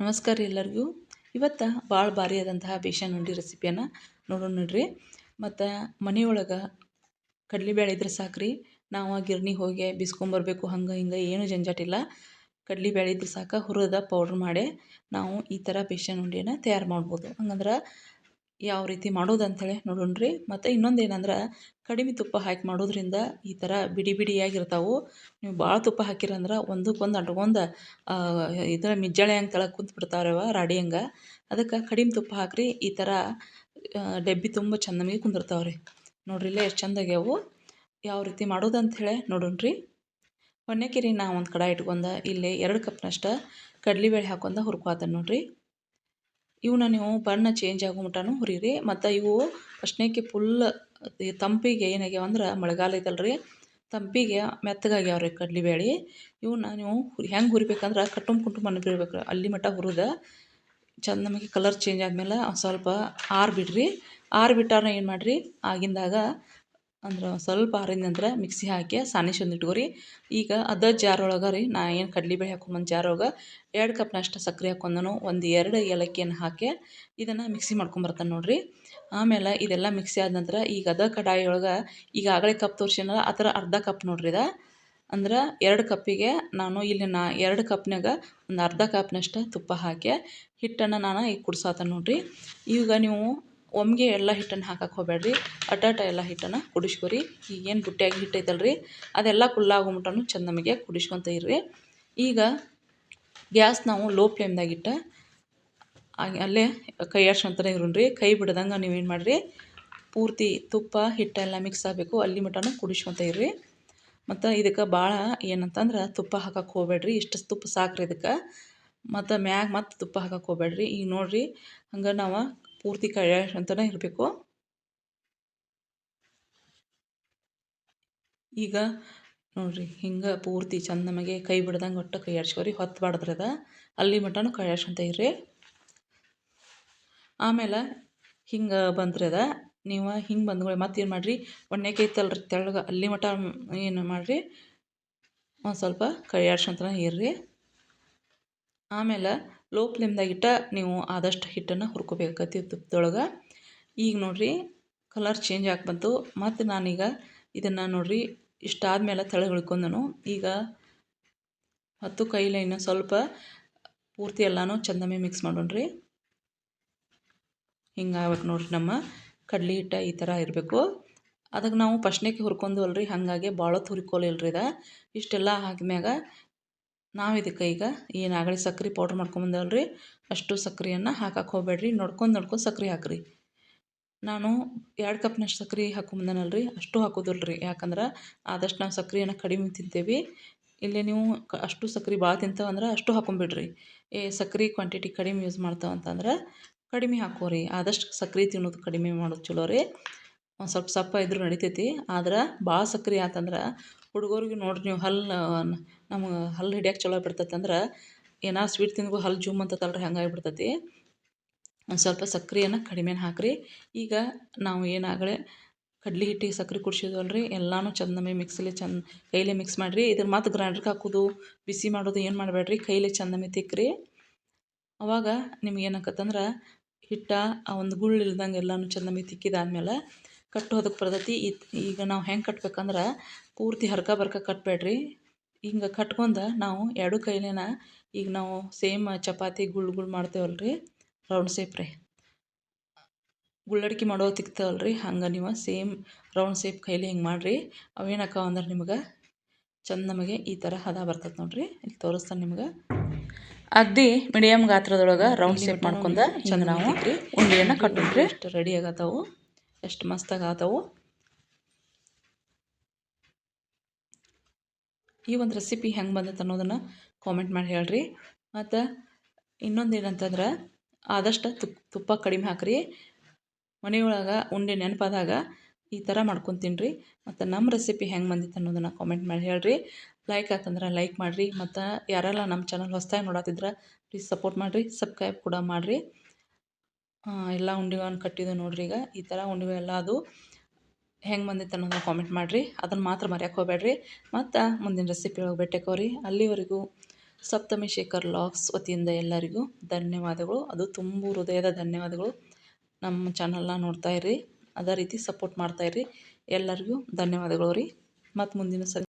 ನಮಸ್ಕಾರ ಎಲ್ಲರಿಗೂ. ಇವತ್ತು ಭಾಳ ಭಾರಿ ಆದಂತಹ ಬೇಷನ್ ಉಂಡಿ ರೆಸಿಪಿಯನ್ನು ನೋಡೋಣ ನೋಡ್ರಿ. ಮತ್ತು ಮನೆಯೊಳಗೆ ಕಡ್ಲೆಬೇಳೆ ಇದ್ರೆ ರೀ ನಾವು ಗಿರ್ಣಿ ಹೋಗಿ ಬಿಸ್ಕೊಂಬರ್ಬೇಕು ಹಂಗೆ ಹಿಂಗೆ ಏನೂ ಜಂಜಾಟಿಲ್ಲ ಕಡ್ಲೆಬೇಳೆ ಇದ್ರೆ ಸಾಕು, ಹುರಿದ ಪೌಡ್ರ್ ಮಾಡಿ ನಾವು ಈ ಥರ ಬೇಷನ್ ಉಂಡಿಯನ್ನು ತಯಾರು ಮಾಡ್ಬೋದು. ಹಂಗಂದ್ರೆ ಯಾವ ರೀತಿ ಮಾಡೋದು ಅಂಥೇಳಿ ನೋಡೋಣ ರೀ ಮತ್ತು ಇನ್ನೊಂದು ಏನಂದ್ರೆ ಕಡಿಮೆ ತುಪ್ಪ ಹಾಕಿ ಮಾಡೋದ್ರಿಂದ ಈ ಥರ ಬಿಡಿ ಬಿಡಿಯಾಗಿರ್ತಾವೆ. ನೀವು ಭಾಳ ತುಪ್ಪ ಹಾಕಿರಂದ್ರೆ ಒಂದಕ್ಕೊಂದು ಅಂಟ್ಕೊಂಡು ಇದರ ಮಿಜ್ಜಾಳೆ ಹಂಗೆ ಕೆಳಗೆ ಕುಂತು ಬಿಡ್ತಾವ್ರವ ರಾಡಿ ಹಂಗೆ. ಅದಕ್ಕೆ ಕಡಿಮೆ ತುಪ್ಪ ಹಾಕಿರಿ, ಈ ಥರ ಡಬ್ಬಿ ತುಂಬ ಚೆಂದಮಗೆ ಕುಂದಿರ್ತಾವೆ ರೀ ನೋಡಿರಿ ಇಲ್ಲೇ ಎಷ್ಟು ಚಂದ ಆಗ್ಯಾವು ಯಾವ ರೀತಿ ಮಾಡೋದು ಅಂಥೇಳಿ ನೋಡೋಣ ರೀ ರೀ ನಾ ಒಂದು ಕಡೆ ಇಟ್ಕೊಂಡ, ಇಲ್ಲೇ ಎರಡು ಕಪ್ನಷ್ಟು ಕಡ್ಲೆಬೇಳೆ ಹಾಕೊಂಡು ಹುರ್ಕೋತಾನೆ ನೋಡಿರಿ. ಇವನ್ನ ನೀವು ಬಣ್ಣ ಚೇಂಜ್ ಆಗೋ ಮಟನೂ ಹುರಿರಿ. ಮತ್ತು ಇವು ಫಸ್ಟ್ನೇಕಿ ಫುಲ್ ತಂಪಿಗೆ ಏನಾಗ್ಯಾವ ಅಂದ್ರೆ ಮಳೆಗಾಲ ಐತಲ್ಲ ರೀ ತಂಪಿಗೆ ಮೆತ್ತಗಾಗ್ಯಾವ ರೀ ಕಡ್ಲೆಬೇಳೆ ಇವನ್ನ ನೀವು ಹೆಂಗೆ ಹುರಿಬೇಕಂದ್ರೆ ಕಟ್ಟುಮ್ ಕುಟುಂಬ ಅನ್ನಬಿಡ್ಬೇಕು ಅಲ್ಲಿ ಮಟ್ಟ ಹುರಿದ ಚಂದ ನಮಗೆ ಕಲರ್ ಚೇಂಜ್ ಆದಮೇಲೆ ಒಂದು ಸ್ವಲ್ಪ ಆರಿ ಬಿಡಿರಿ. ಆರಿ ಬಿಟ್ಟಾರ ಏನು ಮಾಡಿರಿ? ಆಗಿಂದಾಗ ಅಂದ್ರೆ ಸ್ವಲ್ಪ ಆರಿದ ನಂತರ ಮಿಕ್ಸಿ ಹಾಕಿ ಸಾನಿಶ್ ಒಂದು ಇಟ್ಕೊರಿ. ಈಗ ಅದ ಜಾರ್ ಒಳಗೆ ರೀ, ನಾ ಏನು ಕಡ್ಲೆಬೇಳೆ ಹಾಕೊಂಬಂದು ಜಾರ್ ಒಳಗೆ ಎರಡು ಕಪ್ನಷ್ಟು ಸಕ್ಕರೆ ಹಾಕೊಂಡನು ಒಂದು ಎರಡು ಏಲಕ್ಕಿಯನ್ನು ಹಾಕಿ ಇದನ್ನು ಮಿಕ್ಸಿ ಮಾಡ್ಕೊಂಬರ್ತಾನೆ ನೋಡಿರಿ. ಆಮೇಲೆ ಇದೆಲ್ಲ ಮಿಕ್ಸಿ ಆದ ನಂತರ ಈಗ ಅದ ಕಡಾಯಿಯೊಳಗೆ ಈಗ ಆಗಲೇ ಕಪ್ ತೋರಿಸಿನಲ್ಲ, ಆ ಥರ ಅರ್ಧ ಕಪ್ ನೋಡ್ರಿ ಇದು. ಅಂದ್ರೆ ಎರಡು ಕಪ್ಪಿಗೆ ನಾನು ಇಲ್ಲಿ ನಾ ಎರಡು ಕಪ್ನಾಗ ಒಂದು ಅರ್ಧ ಕಪ್ನಷ್ಟು ತುಪ್ಪ ಹಾಕಿ ಹಿಟ್ಟನ್ನು ನಾನು ಈಗ ಕುಡ್ಸಾತ ನೋಡ್ರಿ. ಈಗ ನೀವು ಒಮ್ಮೆಗೆ ಎಲ್ಲ ಹಿಟ್ಟನ್ನು ಹಾಕಕ್ಕೆ ಹೋಗಬೇಡ್ರಿ. ಅಟಾಟ ಎಲ್ಲ ಹಿಟ್ಟನ್ನು ಕುದಿಸ್ಕೊರಿ ಈಗ ಏನು ಬುಟ್ಟಿಯಾಗಿ ಹಿಟ್ಟು ರೀ ಅದೆಲ್ಲ ಕುಲ್ಲಾಗೋ ಚಂದ ನಮಗೆ ಕುದಿಸ್ಕೊತ ಇರ್ರಿ. ಈಗ ಗ್ಯಾಸ್ ನಾವು ಲೋ ಫ್ಲೇಮ್ದಾಗಿಟ್ಟು ಅಲ್ಲೇ ಕೈ ಆಡ್ಸ್ಕೊಂತನೇ ಇರೋಣ್ರಿ. ಕೈ ಬಿಡ್ದಂಗೆ ನೀವೇನು ಮಾಡಿರಿ? ಪೂರ್ತಿ ತುಪ್ಪ ಹಿಟ್ಟೆಲ್ಲ ಮಿಕ್ಸ್ ಆಗಬೇಕು. ಅಲ್ಲಿ ಮಟನು ಕುಡಿಸ್ಕೊತ ಇರ್ರಿ. ಮತ್ತು ಇದಕ್ಕೆ ಭಾಳ ಏನಂತಂದ್ರೆ ತುಪ್ಪ ಹಾಕಕ್ಕೆ ಹೋಗಬೇಡ್ರಿ. ಇಷ್ಟು ತುಪ್ಪ ಸಾಕ್ರಿ ಇದಕ್ಕೆ. ಮತ್ತು ಮ್ಯಾಗ ಮತ್ತು ತುಪ್ಪ ಹಾಕಕ್ಕೆ ಹೋಗಬೇಡ್ರಿ. ಈಗ ನೋಡಿರಿ, ಹಂಗೆ ನಾವು ಪೂರ್ತಿ ಅಂತಲೇ ಇರಬೇಕು. ಈಗ ನೋಡಿರಿ, ಹಿಂಗೆ ಪೂರ್ತಿ ಚಂದ ನಮಗೆ ಕೈ ಬಿಡ್ದಂಗೆ ಒಟ್ಟು ಕೈ ಹೊತ್ತು ಅದ. ಅಲ್ಲಿ ಮಟನೂ ಕೈ ಆಡ್ಸ್ಕೊಂತ ಇರ್ರಿ. ಆಮೇಲೆ ಹಿಂಗೆ ಬಂದ್ರೆ ಅದ. ನೀವು ಹಿಂಗೆ ಬಂದ್ಕೊಳ್ಳಿ ಮತ್ತೆ ಏನು ಮಾಡಿರಿ ಒಣ್ಣೆಕೆ ತಲ್ರಿ ತೆಳಗ ಅಲ್ಲಿ ಮಟ ಏನು ಮಾಡಿರಿ? ಒಂದು ಸ್ವಲ್ಪ ಕೈ ಇರ್ರಿ. ಆಮೇಲೆ ಲೋ ಫ್ಲೇಮ್ದಾಗಿಟ್ಟ ನೀವು ಆದಷ್ಟು ಹಿಟ್ಟನ್ನು ಹುರ್ಕೋಬೇಕಾಗತ್ತೆ ತುಪ್ಪದೊಳಗೆ ಈಗ ನೋಡಿರಿ ಕಲರ್ ಚೇಂಜ್ ಆಗಿ ಬಂತು. ಮತ್ತು ನಾನೀಗ ಇದನ್ನು ನೋಡಿರಿ ಇಷ್ಟಾದಮೇಲೆ ತಳಗೆ ಇಳ್ಕೊಂಡನು ಈಗ ಮತ್ತು ಕೈಲೇ ಇನ್ನೂ ಸ್ವಲ್ಪ ಪೂರ್ತಿ ಎಲ್ಲನೂ ಚಂದಮೆ ಮಿಕ್ಸ್ ಮಾಡೋಣ್ರಿ. ಹಿಂಗೆ ಆಗ್ಬೇಕು ನೋಡಿರಿ ನಮ್ಮ ಕಡ್ಲಿ ಹಿಟ್ಟ ಈ ಥರ ಇರಬೇಕು. ಅದಕ್ಕೆ ನಾವು ಪಶ್ನೆಕ್ಕೆ ಹುರ್ಕೊಂಡು ಅಲ್ರಿ ಹಾಗಾಗಿ ಭಾಳ ಹುರ್ಕೊಲಿಲ್ರಿ ಇದು. ಇಷ್ಟೆಲ್ಲ ಆದ್ಮ್ಯಾಗ ನಾವು ಇದಕ್ಕೆ ಈಗ ಏನು ನಾಗಳಿ ಸಕ್ರೆ ಪೌಡ್ರ್ ಮಾಡ್ಕೊಂಬಂದೇವಲ್ಲ ರೀ ಅಷ್ಟು ಸಕ್ರೆಯನ್ನು ಹಾಕಕ್ಕೆ ಹೋಗಬೇಡ್ರಿ. ನೋಡ್ಕೊಂಡು ನೋಡ್ಕೊಂಡು ಸಕ್ರೆ ಹಾಕ್ರಿ. ನಾನು ಎರಡು ಕಪ್ನಷ್ಟು ಸಕ್ರೆ ಹಾಕೊಂಬಂದೇನಲ್ಲ ರೀ ಅಷ್ಟು ಹಾಕೋದಿಲ್ಲ ರೀ ಯಾಕಂದ್ರೆ ಆದಷ್ಟು ನಾವು ಸಕ್ರೆಯನ್ನು ಕಡಿಮೆ ತಿಂತೇವೆ. ಇಲ್ಲಿ ನೀವು ಅಷ್ಟು ಸಕ್ರೆ ಭಾಳ ತಿಂತೇವಂದ್ರೆ ಅಷ್ಟು ಹಾಕೊಂಬಿಡ್ರಿ. ಏ, ಸಕ್ರೆ ಕ್ವಾಂಟಿಟಿ ಕಡಿಮೆ ಯೂಸ್ ಮಾಡ್ತಾವಂತಂದ್ರೆ ಕಡಿಮೆ ಹಾಕೋರಿ. ಆದಷ್ಟು ಸಕ್ರೆ ತಿನ್ನೋದು ಕಡಿಮೆ ಮಾಡೋದು ಚಲೋ ರೀ. ಒಂದು ಸ್ವಲ್ಪ ಸಪ್ಪ ಇದ್ರೂ ನಡಿತೈತಿ. ಆದ್ರೆ ಭಾಳ ಸಕ್ರೆ ಆತಂದ್ರೆ ಹುಡುಗರಿಗೆ ನೋಡ್ರಿ ನೀವು ಹಲ್ಲು ನಮ್ಗೆ ಹಲ್ಲು ಹಿಡಿಯಕ್ಕೆ ಚಲೋ ಬಿಡ್ತೈತೆ ಅಂದ್ರೆ ಏನಾರು ಸ್ವೀಟ್ ತಿಂದು ಹಲ್ಲು ಜುಮ್ ಅಂತಲ್ರಿ ಹಂಗಾಗಿ ಬಿಡ್ತೈತಿ ಒಂದು ಸ್ವಲ್ಪ ಸಕ್ರೆಯನ್ನು ಕಡಿಮೆನ ಹಾಕಿರಿ. ಈಗ ನಾವು ಏನಾಗಲೇ ಕಡ್ಲಿ ಹಿಟ್ಟಿಗೆ ಸಕ್ರೆ ಕುಡ್ಸಿದ್ವಲ್ಲ ಅಲ್ರಿ ಎಲ್ಲನೂ ಚಂದಮೆ ಮಿಕ್ಸಲ್ಲಿ ಚಂದ ಕೈಲೇ ಮಿಕ್ಸ್ ಮಾಡಿರಿ. ಇದ್ರ ಮತ್ತು ಗ್ರೈಂಡ್ರಿಗೆ ಹಾಕೋದು, ಬಿಸಿ ಮಾಡೋದು ಏನು ಮಾಡಬೇಡ್ರಿ ಕೈಲೇ ಚಂದಮೆ ತಿಕ್ಕಿರಿ ಅವಾಗ ನಿಮ್ಗೆ ಏನಾಕತ್ತಂದ್ರೆ ಹಿಟ್ಟ ಆ ಒಂದು ಗುಳ್ಳು ಇಲ್ದಂಗೆ ಎಲ್ಲನೂ ಚಂದಮೆ ತಿಕ್ಕಿದಾದ್ಮೇಲೆ ಕಟ್ಟೋದಕ್ಕೆ ಬರ್ತೈತಿ. ಈಗ ನಾವು ಹೆಂಗೆ ಕಟ್ಬೇಕಂದ್ರೆ ಪೂರ್ತಿ ಹರ್ಕ ಬರ್ಕ ಕಟ್ಟಬೇಡ್ರಿ ಹಿಂಗೆ ಕಟ್ಕೊಂಡು ನಾವು ಎರಡು ಕೈಲೇನ ಈಗ ನಾವು ಸೇಮ್ ಚಪಾತಿ ಗುಳ್ ಗುಳ್ ಮಾಡ್ತೇವಲ್ಲ ರೀ ರೌಂಡ್ ಸೇಪ್ ರೀ. ಗುಳ್ಳಡ್ಕೆ ಮಾಡೋ ತಿಕ್ತೇವಲ್ಲ ರೀ ಹಂಗೆ ನೀವು ಸೇಮ್ ರೌಂಡ್ ಸೇಪ್ ಕೈಲಿ ಹಿಂಗೆ ಮಾಡಿರಿ. ಅವೇನಕ್ಕ ಅಂದ್ರೆ ನಿಮ್ಗೆ ಚಂದ ನಮಗೆ ಈ ಥರ ಹದ ಬರ್ತದೆ ನೋಡಿರಿ. ಇಲ್ಲಿ ತೋರಿಸ್ತಾನೆ ನಿಮ್ಗೆ. ಅಗ್ದಿ ಮೀಡಿಯಮ್ ಗಾತ್ರದೊಳಗೆ ರೌಂಡ್ ಸೇಪ್ ಮಾಡ್ಕೊಂಡು ಚಂದ ನಾವು ಉಂಡೆಯನ್ನು ಕಟ್ಟಿಬಿಟ್ರಿ ಅಷ್ಟು ರೆಡಿ ಆಗತ್ತವು. ಎಷ್ಟು ಮಸ್ತಾಗಿ ಆದವು. ಈ ಒಂದು ರೆಸಿಪಿ ಹೆಂಗೆ ಬಂದೈತೆ ಅನ್ನೋದನ್ನು ಕಾಮೆಂಟ್ ಮಾಡಿ ಹೇಳ್ರಿ. ಮತ್ತು ಇನ್ನೊಂದು ಏನಂತಂದ್ರೆ ಆದಷ್ಟು ತುಪ್ಪ ತುಪ್ಪ ಕಡಿಮೆ ಹಾಕ್ರಿ. ಮನೆಯೊಳಗೆ ಉಂಡೆ ನೆನಪಾದಾಗ ಈ ಥರ ಮಾಡ್ಕೊಂಡು ರೀ ಮತ್ತು ನಮ್ಮ ರೆಸಿಪಿ ಹೆಂಗೆ ಬಂದಿತ್ತು ಅನ್ನೋದನ್ನು ಕಾಮೆಂಟ್ ಮಾಡಿ ಹೇಳ್ರಿ. ಲೈಕ್ ಆಯ್ತಂದ್ರೆ ಲೈಕ್ ಮಾಡಿರಿ. ಮತ್ತು ಯಾರೆಲ್ಲ ನಮ್ಮ ಚಾನಲ್ ಹೊಸ್ದಾಗಿ ನೋಡತ್ತಿದ್ರೆ ಪ್ಲೀಸ್ ಸಪೋರ್ಟ್ ಮಾಡಿರಿ. ಸಬ್ಸ್ಕ್ರೈಬ್ ಕೂಡ ಮಾಡಿರಿ. ಎಲ್ಲ ಉಂಡೆಗಳನ್ನು ಕಟ್ಟಿದ್ದು ನೋಡ್ರಿ ಈಗ. ಈ ಥರ ಉಂಡೆ ಎಲ್ಲ ಅದು ಹೆಂಗೆ ಬಂದಿತ್ತು ಅನ್ನೋದನ್ನ ಕಾಮೆಂಟ್ ಮಾಡಿರಿ. ಅದನ್ನು ಮಾತ್ರ ಮರೆಯಕ್ಕೆ ಹೋಗಬೇಡ್ರಿ. ಮತ್ತು ಮುಂದಿನ ರೆಸಿಪಿ ಒಳಗೆ ಕೋರಿ ಅಲ್ಲಿವರೆಗೂ ಸಪ್ತಮಿ ಶೇಖರ್ ಲಾಕ್ಸ್ ವತಿಯಿಂದ ಎಲ್ಲರಿಗೂ ಧನ್ಯವಾದಗಳು. ಅದು ತುಂಬ ಹೃದಯದ ಧನ್ಯವಾದಗಳು. ನಮ್ಮ ಚಾನಲ್ನ ನೋಡ್ತಾ ಇರ್ರಿ. ಅದೇ ರೀತಿ ಸಪೋರ್ಟ್ ಮಾಡ್ತಾ ಮಾಡ್ತಾಯಿರಿ ಎಲ್ಲರಿಗೂ ಧನ್ಯವಾದಗಳು ರೀ. ಮತ್ತು ಮುಂದಿನ ಸರಿ